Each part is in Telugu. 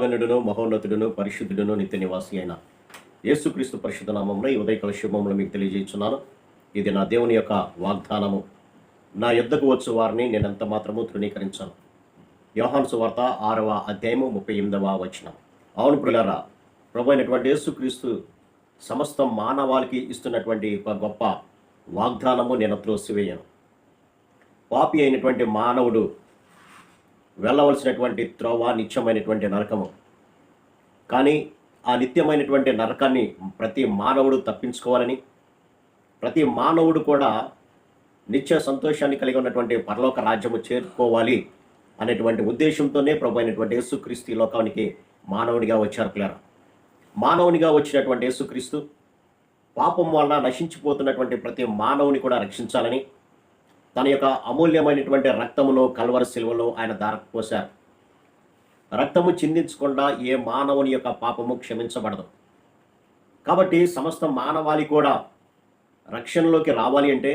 మహాగణుడును మహోన్నతుడును పరిశుద్ధుడును నిత్య నివాసి అయిన యేసుక్రీస్తు పరిశుద్ధ నామంలో ఈ ఉదయకాల శుభములు మీకు తెలియజేస్తున్నాను. ఇది నా దేవుని యొక్క వాగ్దానము. నా యుద్ధకు వచ్చు వారిని నేను ఎంత మాత్రము తృణీకరించాను. యోహాన్సు సువార్త ఆరవ అధ్యాయము ముప్పై ఎనిమిదవ వచనం. అవును ప్రిలరా ప్రభు అయినటువంటి యేసుక్రీస్తు సమస్త మానవాళికి ఇస్తున్నటువంటి ఒక గొప్ప వాగ్దానము నేను త్రోసివేయను. పాపి అయినటువంటి మానవుడు వెళ్ళవలసినటువంటి త్రోవ నిత్యమైనటువంటి నరకము. కానీ ఆ నిత్యమైనటువంటి నరకాన్ని ప్రతి మానవుడు తప్పించుకోవాలని ప్రతి మానవుడు కూడా నిత్య సంతోషాన్ని కలిగి ఉన్నటువంటి పరలోక రాజ్యము చేరుకోవాలి అనేటువంటి ఉద్దేశంతోనే ప్రభు అయినటువంటి యేసుక్రీస్తు ఈ లోకానికి మానవునిగా వచ్చారు పిల్లరా. మానవునిగా వచ్చినటువంటి యేసుక్రీస్తు పాపం వలన నశించిపోతున్నటువంటి ప్రతి మానవుని కూడా రక్షించాలని తన యొక్క అమూల్యమైనటువంటి రక్తమును కల్వర శిల్వలో ఆయన దారపోశారు రక్తము చిందించకుండా ఏ మానవుని యొక్క పాపము క్షమించబడదు. కాబట్టి సమస్త మానవాళి కూడా రక్షణలోకి రావాలి అంటే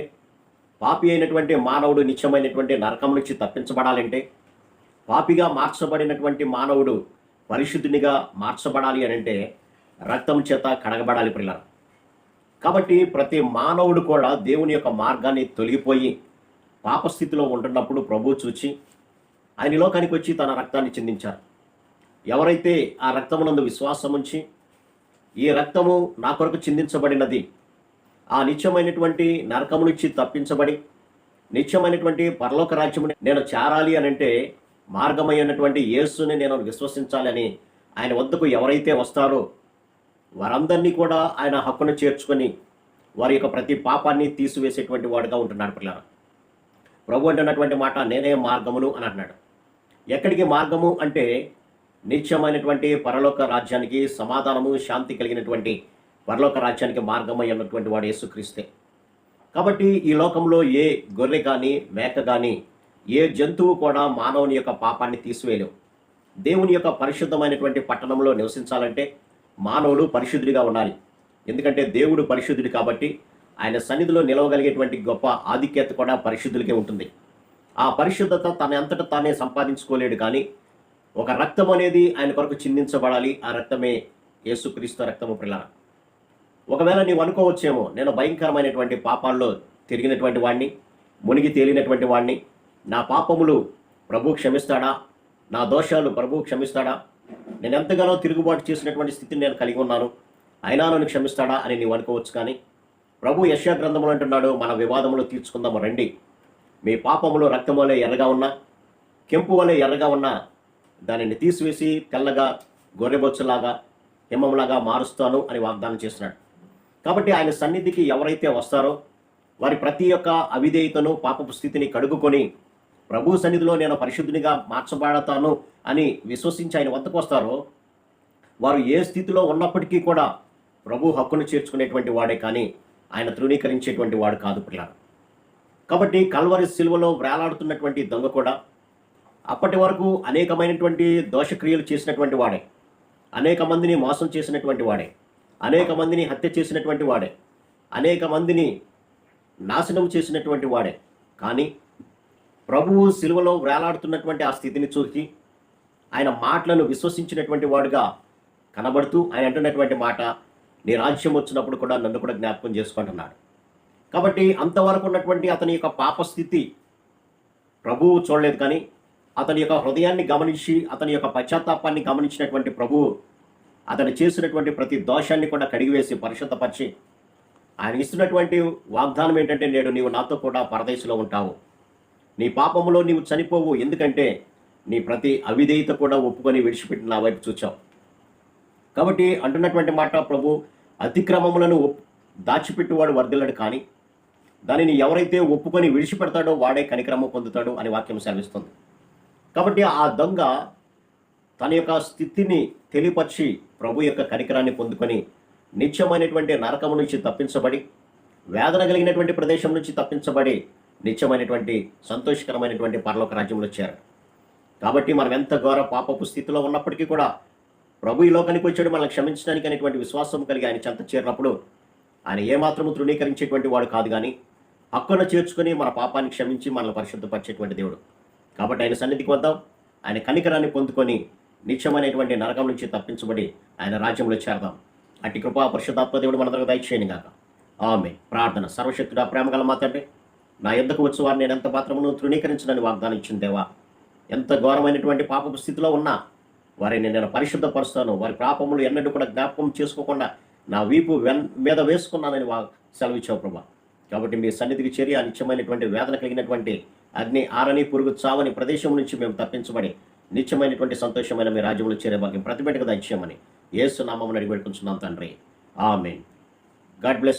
పాపి అయినటువంటి మానవుడు నిత్యమైనటువంటి నరకం నుంచి తప్పించబడాలంటే పాపిగా మార్చబడినటువంటి మానవుడు పరిశుద్ధునిగా మార్చబడాలి అని అంటే రక్తం చేత కడగబడాలి పిల్లలు కాబట్టి ప్రతి మానవుడు కూడా దేవుని యొక్క మార్గాన్ని తొలగిపోయి పాపస్థితిలో ఉంటున్నప్పుడు ప్రభు చూచి ఆయన లోకానికి వచ్చి తన రక్తాన్ని చిందించారు. ఎవరైతే ఆ రక్తమునందు విశ్వాసం ఉంచి ఈ రక్తము నా కొరకు చిందించబడినది ఆ నిత్యమైనటువంటి నరకము నుంచి తప్పించబడి నిత్యమైనటువంటి పరలోక రాజ్యముని నేను చేరాలి అని అంటే మార్గమైనటువంటి యేసుని నేను విశ్వసించాలని ఆయన వద్దకు ఎవరైతే వస్తారో వారందరినీ కూడా ఆయన హక్కును చేర్చుకొని వారి యొక్క ప్రతి పాపాన్ని తీసివేసేటువంటి వాడుగా ఉంటున్నాడు పిల్లలు. ప్రభు అంటున్నటువంటి మాట నేనే మార్గమును అని అన్నాడు ఎక్కడికి మార్గము అంటే నిత్యమైనటువంటి పరలోక రాజ్యానికి సమాధానము శాంతి కలిగినటువంటి పరలోక రాజ్యానికి మార్గమై ఉన్నటువంటి వాడు యేసుక్రీస్తే. కాబట్టి ఈ లోకంలో ఏ గొర్రె కానీ మేక కానీ ఏ జంతువు కూడా మానవుని యొక్క పాపాన్ని తీసివేయలేవు. దేవుని యొక్క పరిశుద్ధమైనటువంటి పట్టణంలో నివసించాలంటే మానవుడు పరిశుద్ధుడిగా ఉండాలి. ఎందుకంటే దేవుడు పరిశుద్ధుడు కాబట్టి ఆయన సన్నిధిలో నిలవగలిగేటువంటి గొప్ప ఆధిక్యత కూడా పరిశుద్ధులకే ఉంటుంది. ఆ పరిశుద్ధత తన అంతటా తానే సంపాదించుకోలేడు కానీ ఒక రక్తం అనేది ఆయన కొరకు చిందించబడాలి. ఆ రక్తమే యేసుక్రీస్తు రక్తము పిల్ల ఒకవేళ నీవు అనుకోవచ్చేమో నేను భయంకరమైనటువంటి పాపాల్లో తిరిగినటువంటి వాడిని మునిగి తేలినటువంటి వాడిని నా పాపములు ప్రభు క్షమిస్తాడా? నా దోషాలు ప్రభు క్షమిస్తాడా? నేను ఎంతగానో తిరుగుబాటు చేసినటువంటి స్థితిని నేను కలిగి ఉన్నాను. అయినా నన్ను క్షమిస్తాడా అని నీవు అనుకోవచ్చు కానీ ప్రభు యశా గ్రంథములు అంటున్నాడు మన వివాదములు తీర్చుకుందాము రండి. మీ పాపములు రక్తం వలె ఎర్రగా ఉన్నా కెంపు వలె ఎర్రగా ఉన్నా దానిని తీసివేసి తెల్లగా గొర్రెబొచ్చులాగా హిమంలాగా మారుస్తాను అని వాగ్దానం చేస్తున్నాడు. కాబట్టి ఆయన సన్నిధికి ఎవరైతే వస్తారో వారి ప్రతి ఒక్క అవిధేయతను పాపపు స్థితిని కడుగుకొని ప్రభు సన్నిధిలో నేను పరిశుద్ధునిగా మార్చబడతాను అని విశ్వసించి ఆయన వద్దకు వస్తారో వారు ఏ స్థితిలో ఉన్నప్పటికీ కూడా ప్రభు హక్కును చేర్చుకునేటువంటి వాడే కానీ ఆయన తృణీకరించేటువంటి వాడు కాదు పిల్లలు కాబట్టి కల్వరి సిలువలో వేలాడుతున్నటువంటి దొంగ కూడా అప్పటి వరకు అనేకమైనటువంటి దోషక్రియలు చేసినటువంటి వాడే. అనేక మందిని మోసం చేసినటువంటి వాడే. అనేక మందిని హత్య చేసినటువంటి వాడే. అనేక మందిని నాశనం చేసినటువంటి వాడే. కానీ ప్రభువు సిలువలో వేలాడుతున్నటువంటి ఆ స్థితిని చూసి ఆయన మాటలను విశ్వసించినటువంటి వాడుగా కనబడుతూ ఆయన అంటున్నటువంటి మాట నీ రాజ్యం వచ్చినప్పుడు కూడా నన్ను కూడా జ్ఞాపకం చేసుకుంటున్నాడు కాబట్టి అంతవరకు ఉన్నటువంటి అతని యొక్క పాపస్థితి ప్రభువు చూడలేదు కానీ అతని యొక్క హృదయాన్ని గమనించి అతని యొక్క పశ్చాత్తాపాన్ని గమనించినటువంటి ప్రభువు అతను చేసినటువంటి ప్రతి దోషాన్ని కూడా కడిగివేసి పరిశుద్ధపరిచి ఆయన ఇస్తున్నటువంటి వాగ్దానం ఏంటంటే నేడు నీవు నాతో కూడా పరదేశంలో ఉంటావు. నీ పాపములో నీవు చనిపోవు. ఎందుకంటే నీ ప్రతి అవిధేయత కూడా ఒప్పుకొని విడిచిపెట్టి నా వైపు చూచావు. కాబట్టి అంటున్నటువంటి మాట ప్రభు అతిక్రమములను ఒప్- దాచిపెట్టువాడు వర్ధిల్లడు కానీ దానిని ఎవరైతే ఒప్పుకొని విడిచిపెడతాడో వాడే కనిక్రమం పొందుతాడు అని వాక్యం సెలవిస్తుంది. కాబట్టి ఆ దొంగ తన యొక్క స్థితిని తెలియపరిచి ప్రభు యొక్క కనికరాన్ని పొందుకొని నిత్యమైనటువంటి నరకము నుంచి తప్పించబడి వేదన కలిగినటువంటి ప్రదేశం నుంచి తప్పించబడి నిత్యమైనటువంటి సంతోషకరమైనటువంటి పరలోక రాజ్యంలో చేరాడు. కాబట్టి మనం ఎంత ఘోర పాపపు స్థితిలో ఉన్నప్పటికీ కూడా ప్రభు ఈ లోకానికి వచ్చాడు మనల్ని క్షమించడానికి అనేటువంటి విశ్వాసం కలిగి ఆయన చెంత చేరినప్పుడు ఆయన ఏమాత్రము తృణీకరించేటువంటి వాడు కాదు కానీ హక్కును చేర్చుకొని మన పాపాన్ని క్షమించి మనల్ని పరిశుద్ధపరిచేటువంటి దేవుడు. కాబట్టి ఆయన సన్నిధికి వద్దాం. ఆయన కనికరాన్ని పొందుకొని నిత్యమైనటువంటి నరకం నుంచి తప్పించబడి ఆయన రాజ్యంలో చేరదాం. అటు కృపా పరిశుద్ధాత్మ దేవుడు మన దగ్గర దయచేయని గాక. ఆమె ప్రార్థన. సర్వశక్తుడా ప్రేమగల మా నా ఎద్దకు వచ్చి వారిని నేను ఎంత మాత్రమును తృణీకరించడానికి వాగ్దానం ఇచ్చిందేవా ఎంత ఘోరమైనటువంటి పాపపు స్థితిలో ఉన్నా వారిని నేను పరిశుద్ధపరుస్తాను. వారి పాపములు ఎన్నడూ కూడా జ్ఞాపకం చేసుకోకుండా నా వీపు వెన్ మీద వేసుకున్నానని వా సెలవిచ్చావు ప్రభా. కాబట్టి మీ సన్నిధికి చేరి ఆ నిత్యమైనటువంటి వేదన కలిగినటువంటి అగ్ని ఆరని పురుగు చావని ప్రదేశం నుంచి మేము తప్పించబడి నిత్యమైనటువంటి సంతోషమైన మీ రాజ్యంలో చేరే భాగ్యం ప్రతిబిడ్డగా దయచేయమని ఏసు నామం అడిగి పెట్టుకుంటున్నాం తండ్రి. ఆమెన్. God bless